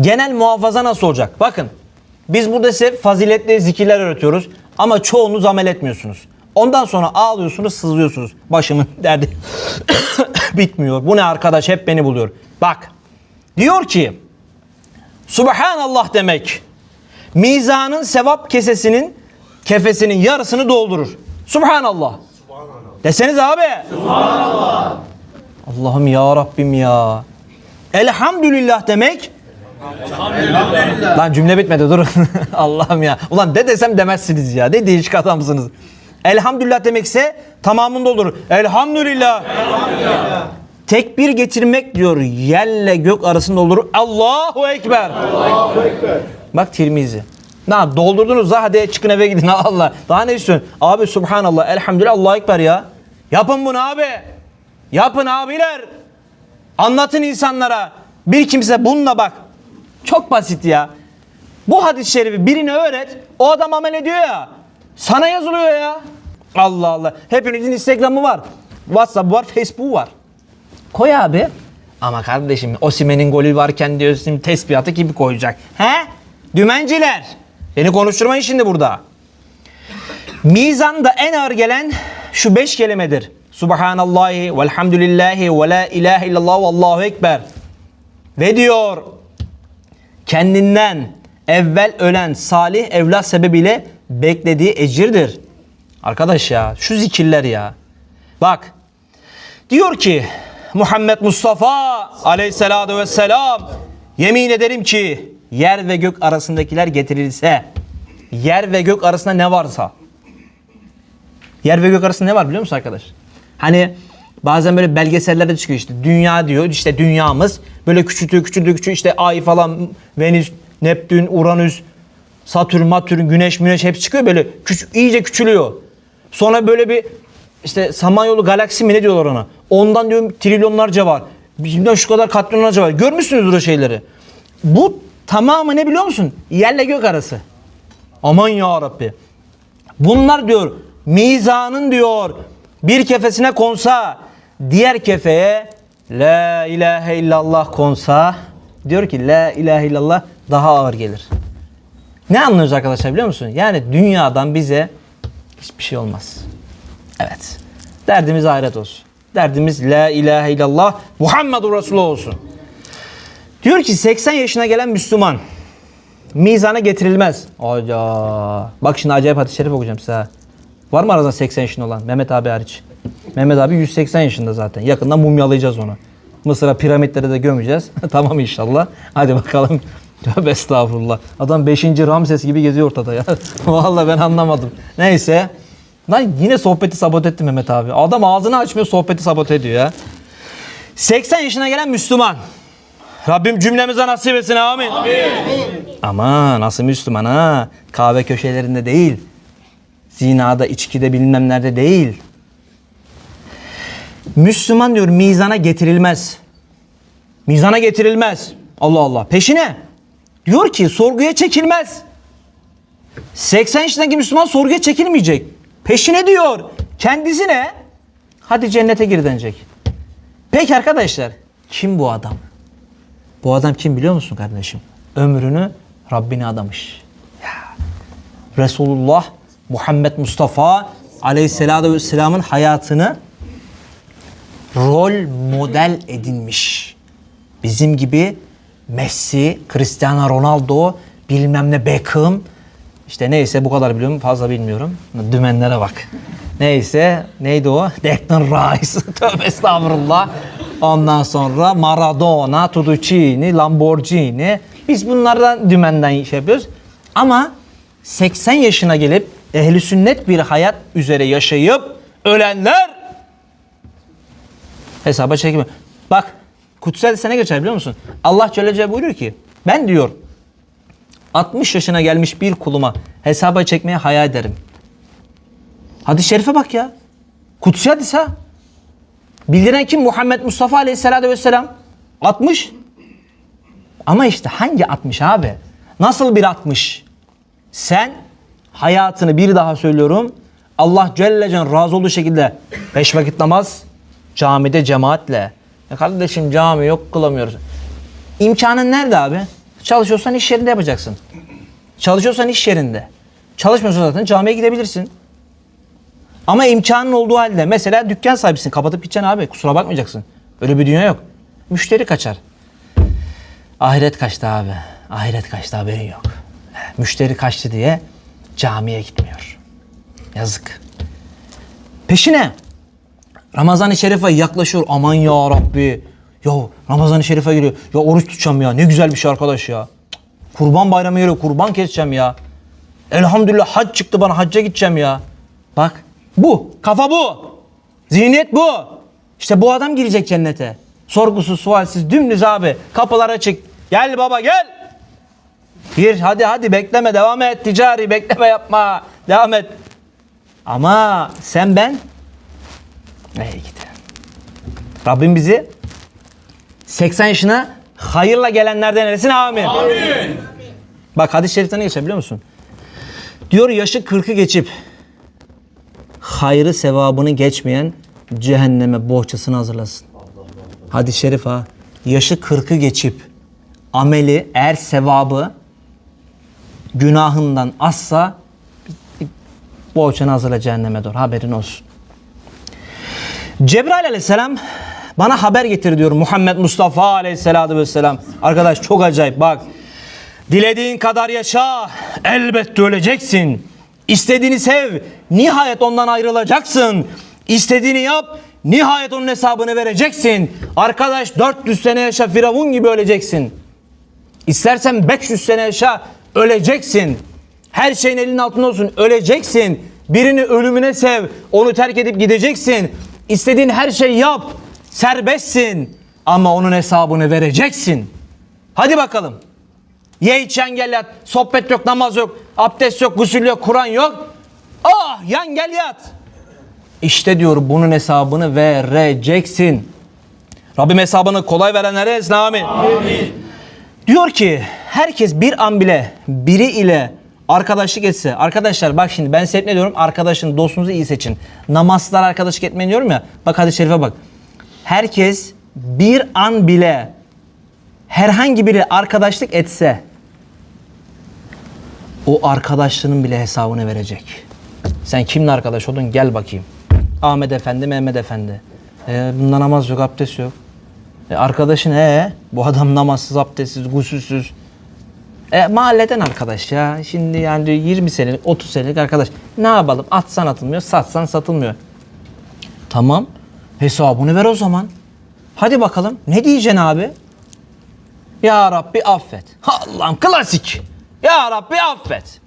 Genel muhafaza nasıl olacak? Bakın biz burada size faziletli zikirler öğretiyoruz ama çoğunuz amel etmiyorsunuz. Ondan sonra ağlıyorsunuz, sızlıyorsunuz. Başımın derdi bitmiyor. Bu ne arkadaş hep beni buluyor. Bak diyor ki Subhanallah demek mizanın sevap kesesinin kefesinin yarısını doldurur. Subhanallah. Deseniz abi. Subhanallah. Allah'ım ya Rabbim ya. Elhamdülillah demek. Lan cümle bitmedi dur. Allah'ım ya. Ulan de desem demezsiniz ya. Ne değişik adamsınız. Elhamdülillah demekse tamamını doldurur. Elhamdülillah. Tekbir getirmek diyor yerle gök arasında olur. Allahu Ekber. Bak Tirmizi. Na doldurdunuz da hadi çıkın eve gidin Allah. Daha ne istiyorsun? Abi subhanallah elhamdülillah Allahu Ekber ya. Yapın bunu abi. Yapın abiler. Anlatın insanlara. Bir kimse bununla bak. Çok basit ya. Bu hadis-i şerifi birine öğret. O adam amel ediyor ya. Sana yazılıyor ya. Allah Allah. Hepinizin Instagram'ı var. WhatsApp var, Facebook var. Koy abi. Ama kardeşim Osimen'in golü varken diyorsun tesbihatı gibi koyacak. He? Dümenciler. Beni konuşturmayın şimdi burada. Mizanda en ağır gelen şu beş kelimedir. Subhanallahi velhamdülillahi ve la ilahe illallah ve allahu ekber. Ve diyor kendinden evvel ölen salih evlat sebebiyle beklediği ecirdir. Arkadaş ya şu zikirler ya. Bak Diyor ki Muhammed Mustafa aleyhissalatu vesselam yemin ederim ki yer ve gök arasındakiler getirilse yer ve gök arasında ne varsa yer ve gök arasında ne var biliyor musun arkadaş? Hani bazen böyle belgesellerde çıkıyor işte dünya diyor işte dünyamız böyle küçültüyor küçültüyor küçültüyor işte ay falan Venüs, Neptün, Uranüs, Satürn, Matürn, Güneş, Müneş hepsi çıkıyor böyle küç, iyice küçülüyor. Sonra böyle bir işte Samanyolu galaksi mi ne diyorlar ona? Ondan diyorum trilyonlarca var. Bizimden şu kadar katrilyonlarca var. Görmüşsünüzdür o şeyleri. Bu tamamı ne biliyor musun? Yerle gök arası. Aman ya Rabbi. Bunlar diyor mizanın diyor bir kefesine konsa diğer kefeye la ilahe illallah konsa diyor ki la ilahe illallah daha ağır gelir. Ne anlıyoruz arkadaşlar biliyor musun? Yani dünyadan bize hiçbir şey olmaz. Evet. Derdimiz ahiret olsun. Derdimiz la ilahe illallah Muhammedur Resulullah olsun. Diyor ki 80 yaşına gelen Müslüman mizana getirilmez. Hoca. Bak şimdi acayip hadis-i şerif okuyacağım size. Var mı aranızda 80 yaşında olan? Mehmet abi hariç. Mehmet abi 180 yaşında zaten. Yakında mumyalayacağız onu. Mısır'a piramitlere de gömeceğiz. tamam inşallah. Hadi bakalım. Tövbe estağfurullah. Adam 5. Ramses gibi geziyor ortada ya. Vallahi ben anlamadım. Neyse. Lan yine sohbeti sabote etti Mehmet abi. Adam ağzını açmıyor sohbeti sabote ediyor ya. 80 yaşına gelen Müslüman. Rabbim cümlemize nasip etsin amin. Ama nasıl Müslüman ha? Kahve köşelerinde değil. Zinada, içkide bilmem nerede değil. Müslüman diyor mizana getirilmez. Mizana getirilmez. Allah Allah. Peşine diyor ki sorguya çekilmez. 80 yaşındaki Müslüman sorguya çekilmeyecek. Peşine diyor kendisine hadi cennete gir denecek. Peki arkadaşlar kim bu adam? Bu adam kim biliyor musun kardeşim? Ömrünü Rabbine adamış. Ya. Resulullah Muhammed Mustafa Aleyhisselatü Vesselam'ın hayatını rol model edinmiş. Bizim gibi Messi, Cristiano Ronaldo, bilmem ne Beckham, işte neyse bu kadar biliyorum fazla bilmiyorum. Dümenlere bak. Neyse neydi o? Declan Rice. Tövbe estağfurullah. Ondan sonra Maradona, Tuducini, Lamborghini. Biz bunlardan dümenden şey yapıyoruz. Ama 80 yaşına gelip ehli sünnet bir hayat üzere yaşayıp ölenler hesaba çekmiyor. Bak kutsal hadise ne geçer biliyor musun? Allah Celle Celle buyuruyor ki ben diyor 60 yaşına gelmiş bir kuluma hesaba çekmeye hayal ederim. Hadis-i şerife bak ya. Kutsi hadis ha. Bildiren kim? Muhammed Mustafa Aleyhisselatü Vesselam. 60. Ama işte hangi 60 abi? Nasıl bir 60? Sen hayatını bir daha söylüyorum. Allah Celle Celle razı olduğu şekilde beş vakit namaz camide cemaatle. Ya kardeşim cami yok kılamıyoruz. İmkanın nerede abi? Çalışıyorsan iş yerinde yapacaksın. Çalışıyorsan iş yerinde. Çalışmıyorsan zaten camiye gidebilirsin. Ama imkanın olduğu halde mesela dükkan sahibisin kapatıp gideceksin abi kusura bakmayacaksın. Öyle bir dünya yok. Müşteri kaçar. Ahiret kaçtı abi. Ahiret kaçtı haberin yok. Müşteri kaçtı diye camiye gitmiyor. Yazık. Peşine Ramazan-ı Şerif'e yaklaşıyor. Aman ya Rabbi. Ya Ramazan-ı Şerif'e giriyor. Ya oruç tutacağım ya. Ne güzel bir şey arkadaş ya. Kurban bayramı geliyor. Kurban keseceğim ya. Elhamdülillah hac çıktı bana. Hacca gideceğim ya. Bak bu. Kafa bu. Zihniyet bu. İşte bu adam girecek cennete. Sorgusuz, sualsiz, dümdüz abi. Kapılar açık. Gel baba gel. Gir hadi hadi bekleme devam et ticari bekleme yapma. Devam et. Ama sen ben Ey gidi. Rabbim bizi 80 yaşına hayırla gelenlerden eylesin amin. Amin. Bak hadis-i şerifte ne geçer biliyor musun? Diyor yaşı 40'ı geçip hayrı sevabını geçmeyen cehenneme bohçasını hazırlasın. Hadis-i şerif ha. Yaşı 40'ı geçip ameli eğer sevabı günahından azsa bohçanı hazırla cehenneme doğru haberin olsun. Cebrail aleyhisselam bana haber getir diyor Muhammed Mustafa aleyhisselatü vesselam. Arkadaş çok acayip bak. Dilediğin kadar yaşa elbette öleceksin. İstediğini sev nihayet ondan ayrılacaksın. İstediğini yap nihayet onun hesabını vereceksin. Arkadaş 400 sene yaşa Firavun gibi öleceksin. İstersen 500 sene yaşa öleceksin. Her şeyin elinin altında olsun öleceksin. Birini ölümüne sev onu terk edip gideceksin. İstediğin her şeyi yap serbestsin ama onun hesabını vereceksin. Hadi bakalım. Ye iç gel yat. Sohbet yok, namaz yok, abdest yok, gusül yok, Kur'an yok. Ah yan gel yat. İşte diyor bunun hesabını vereceksin. Rabbim hesabını kolay verenlere etsin amin. Diyor ki herkes bir an bile biri ile arkadaşlık etse. Arkadaşlar bak şimdi ben size hep ne diyorum? Arkadaşın, dostunuzu iyi seçin. Namazlar arkadaşlık etmeyin diyorum ya. Bak hadis-i şerife bak. Herkes bir an bile herhangi biri arkadaşlık etse o arkadaşlığının bile hesabını verecek. Sen kimle arkadaş oldun gel bakayım. Ahmet Efendi, Mehmet Efendi. E, bunda namaz yok, abdest yok. E, arkadaşın ee bu adam namazsız, abdestsiz, gusülsüz. E, mahalleden arkadaş ya. Şimdi yani diyor 20 senelik, 30 senelik arkadaş. Ne yapalım? Atsan atılmıyor, satsan satılmıyor. Tamam. Hesabını ver o zaman. Hadi bakalım. Ne diyeceksin abi? Ya Rabbi affet. Allah'ım klasik. Ya Rabbi affet.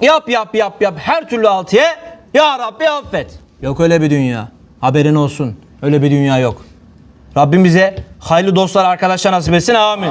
Yap yap yap yap her türlü altıya Ya Rabbi affet. Yok öyle bir dünya. Haberin olsun. Öyle bir dünya yok. Rabbim bize hayırlı dostlar arkadaşlar nasip etsin. Amin.